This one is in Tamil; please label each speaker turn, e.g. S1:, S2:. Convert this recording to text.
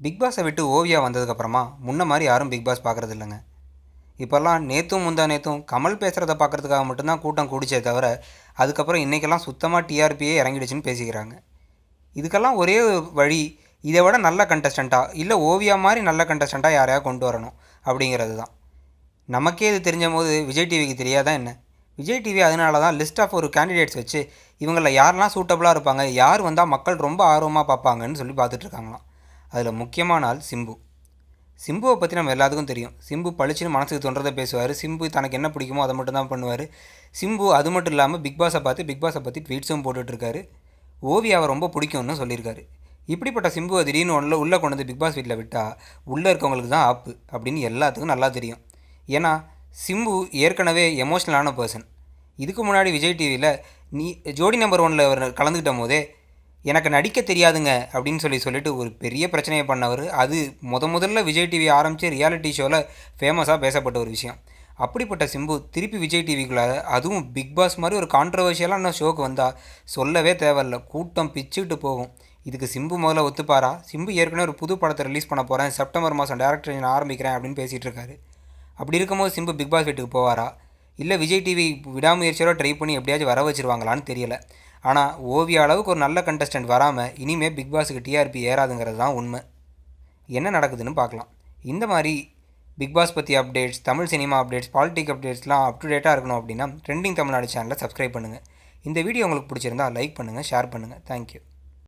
S1: பிக் பாஸை விட்டு ஓவியா வந்ததுக்கப்புறமா முன்ன மாதிரி யாரும் பிக் பாஸ் பார்க்குறது இல்லைங்க. இப்போல்லாம் நேற்றும் முந்தா நேற்றும் கமல் பேசுகிறத பார்க்குறதுக்காக மட்டும்தான் கூட்டம் கூடிச்சே தவிர அதுக்கப்புறம் இன்றைக்கெல்லாம் சுத்தமாக டிஆர்பியே இறங்கிடுச்சுன்னு பேசிக்கிறாங்க. இதுக்கெல்லாம் ஒரே வழி இதை விட நல்ல கண்டஸ்டண்ட்டாக இல்லை ஓவியா மாதிரி நல்ல கண்டஸ்டண்ட்டாக யாரையா கொண்டு வரணும் அப்படிங்கிறது தான். நமக்கே இது தெரிஞ்ச போது விஜய் டிவிக்கு தெரியாதா என்ன? விஜய் டிவி அதனால தான் லிஸ்ட் ஆஃப் ஒரு கேண்டிடேட்ஸ் வச்சு இவங்களில் யாரெல்லாம் சூட்டபுளாக இருப்பாங்க யார் வந்தால் மக்கள் ரொம்ப ஆர்வமாக பார்ப்பாங்கன்னு சொல்லி பார்த்துட்ருக்காங்களாம் அதில் முக்கியமான ஆள் சிம்பு. சிம்புவை பற்றி நம்ம எல்லாத்துக்கும் தெரியும். சிம்பு பளிச்சுன்னு மனசுக்கு தொன்றதை பேசுவார். சிம்பு தனக்கு என்ன பிடிக்குமோ அதை மட்டும் தான் பண்ணுவார். சிம்பு அது மட்டும் இல்லாமல் பிக் பாஸை பார்த்து பிக் பாஸை பற்றி ட்வீட்ஸும் போட்டுட்ருக்காரு. ஓவியாவை ரொம்ப பிடிக்கும்னு சொல்லியிருக்காரு. இப்படிப்பட்ட சிம்புவை திடீர்னு உள்ள உள்ளே கொண்டு வந்து பிக் பாஸ் வீட்டில் விட்டால் உள்ளே இருக்கவங்களுக்கு தான் ஆப்பு அப்படின்னு எல்லாத்துக்கும் நல்லா தெரியும். ஏன்னா சிம்பு ஏற்கனவே எமோஷ்னலான பர்சன் இதுக்கு முன்னாடி விஜய் டிவியில் நீ ஜோடி நம்பர் ஒனில் அவர் கலந்துக்கிட்ட போதே எனக்கு நடிக்க தெரியாதுங்க அப்படின்னு சொல்லி சொல்லிட்டு ஒரு பெரிய பிரச்சனையை பண்ணவர். அது முத முதல்ல விஜய் டிவி ஆரம்பித்து ரியாலிட்டி ஷோவில் ஃபேமஸாக பேசப்பட்ட ஒரு விஷயம். அப்படிப்பட்ட சிம்பு திருப்பி விஜய் டிவிக்குள்ளார அதுவும் பிக் பாஸ் மாதிரி ஒரு கான்ட்ரவர்ஷியலான ஷோக்கு வந்தால் சொல்லவே தேவையில்ல. கூட்டம் பிச்சுக்கிட்டு போகும். இதுக்கு சிம்பு முதல்ல ஒத்துப்பாரா? சிம்பு ஏற்கனவே ஒரு புது படத்தை ரிலீஸ் பண்ண போகிறேன் செப்டம்பர் மாதம் டேரக்டர் நான் ஆரம்பிக்கிறேன் அப்படின்னு பேசிகிட்டு இருக்காரு. அப்படி இருக்கும்போது சிம்பு பிக் பாஸ் வீட்டுக்கு போவாரா? இல்லை விஜய் டிவி விடாமுயற்சியோட ட்ரை பண்ணி எப்படியாச்சும் வர வச்சுருவாங்களான்னு தெரியல. ஆனால் ஓவிய அளவுக்கு ஒரு நல்ல கண்டஸ்டன்ட் வராமல் இனிமேல் பிக் பாஸுக்கு டிஆர்பி ஏறாதுங்கிறது தான் உண்மை. என்ன நடக்குதுன்னு பார்க்கலாம். இந்த மாதிரி பிக் பாஸ் பற்றி updates Tamil cinema updates politic அப்டேட்ஸ்லாம் up to டேட்டாக இருக்கணும் அப்படின்னா ட்ரெண்டிங் தமிழ்நாடு சேனலை சப்ஸ்கிரைப் பண்ணுங்கள் இந்த வீடியோ உங்களுக்கு பிடிச்சிருந்தா லைக் பண்ணுங்கள் ஷேர் பண்ணுங்கள் தேங்க்யூ